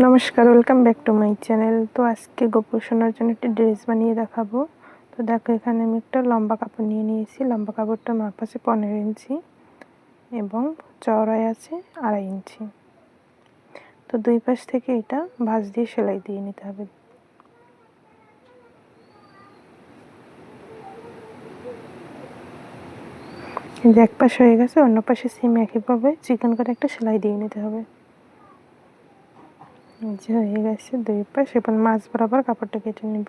নমস্কার welcome back to my channel তো আজকে গোপুর সোনার জন্য একটি ড্রেস বানিয়ে দেখাবো। তো দেখো, এখানে আমি একটা লম্বা কাপড় নিয়ে নিয়েছি। লম্বা কাপড়টা মাপ আছে পনেরো ইঞ্চি এবং চওড়ায় আছে আড়াই ইঞ্চি। তো দুই পাশ থেকে এটা ভাঁজ দিয়ে সেলাই দিয়ে নিতে হবে। এক পাশ হয়ে গেছে, অন্য পাশে সিম একইভাবে, চিকেন করে একটা সেলাই দিয়ে নিতে হবে। যে হয়ে গেছে, দুই পাশ এবার মাছ বরাবর কাপড়টা কেটে নিব।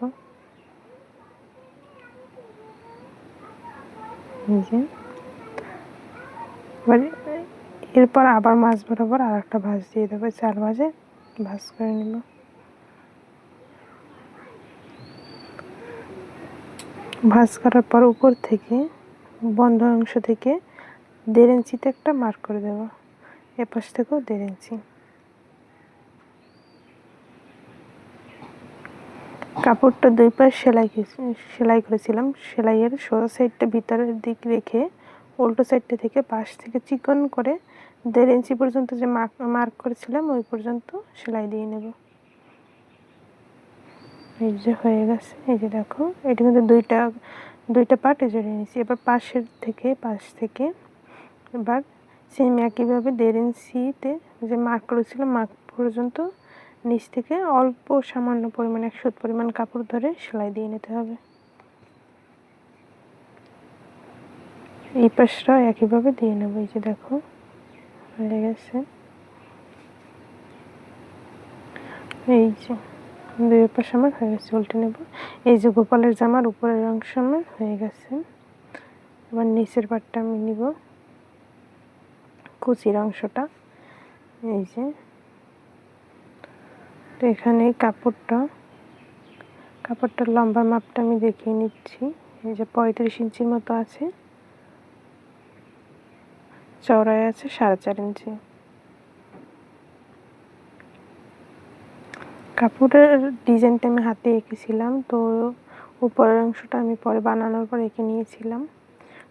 এরপর আবার মাছ বরাবর আর একটা ভাঁজ দিয়ে দেবো, চার ভাজে ভাজ করে নিব। ভাজ করার পর উপর থেকে বন্ধ অংশ থেকে দেড় ইঞ্চিতে একটা মার্ক করে দেব। এপাশ থেকেও দেড় ইঞ্চি। কাপড়টা দুই পাশ সেলাই সেলাই করেছিলাম। সেলাইয়ের সোজা সাইডটা ভিতরের দিক রেখে উল্টো সাইডটা থেকে পাশ থেকে চিকন করে দেড় ইঞ্চি পর্যন্ত যে মার্ক করেছিলাম, ওই পর্যন্ত সেলাই দিয়ে নেব। এই যে হয়ে গেছে। এই যে দেখো, এটা কিন্তু দুইটা দুইটা পার্ট জড়িয়ে নিয়েছি। এবার পাশের থেকে, পাশ থেকে এবার সেম একইভাবে দেড় ইঞ্চিতে যে মার্ক করেছিলাম মার্ক পর্যন্ত নিচ থেকে অল্প সামান্য পরিমাণ এক একশো পরিমাণ কাপড় ধরে সেলাই দিয়ে নিতে হবে। এই পাশটা একইভাবে দিয়ে নেব, এই যে দেখো, হয়ে গেছে। এই যে, দুই পাশ আমার হয়ে গেছে, উল্টে নেব। এই যে গোপালের জামার উপরের অংশ আমার হয়ে গেছে। এবার নিচের পাটটা আমি নিব। কুচির অংশটা, এই যে। তো এখানে কাপড়টা, কাপড়টার লম্বা মাপটা আমি দেখিয়ে নিচ্ছি। এই যে পঁয়ত্রিশ ইঞ্চির মতো আছে। চওড়ায় আছে সাড়ে চার ইঞ্চি। কাপড়ের ডিজাইনটা আমি হাতে এঁকেছিলাম, তো উপরের অংশটা আমি পরে বানানোর পর এঁকে নিয়েছিলাম।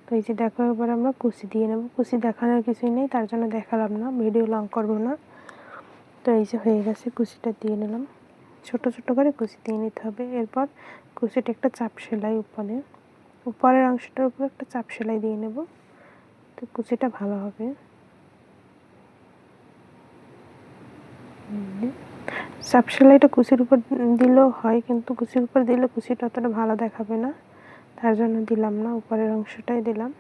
তো এই যে দেখো, এবার আমরা কুচি দিয়ে নেব। কুচি দেখানোর কিছুই নেই, তার জন্য দেখালাম না, ভিডিও লং করব না। তো এই যে হয়ে গেছে কুচিটা দিয়ে নিলাম। ছোট ছোট করে কুচি দিয়ে নিতে হবে। এরপর কুচিটা একটা চাপ সেলাই উপরে। উপরের অংশটার উপর একটা চাপ সেলাই দিয়ে নেব। তো কুচিটা ভালো হবে। চাপ সেলাইটা কুচির উপর দিলেও হয়, কিন্তু কুচির উপর দিলে কুচিটা অতটা ভালো দেখাবে না। তার জন্য দিলাম না, উপরের অংশটাই দিলাম।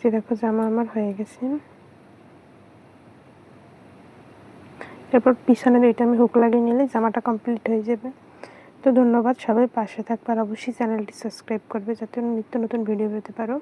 যে দেখো, জামা আমার হয়ে গেছে। এরপর পিছনের এটা আমি হুক লাগিয়ে নিলে জামাটা কমপ্লিট হয়ে যাবে। তো ধন্যবাদ সবাই, পাশে থাকবে আর অবশ্যই চ্যানেলটি সাবস্ক্রাইব করবে যাতে নিত্য নতুন ভিডিও পেতে পারো।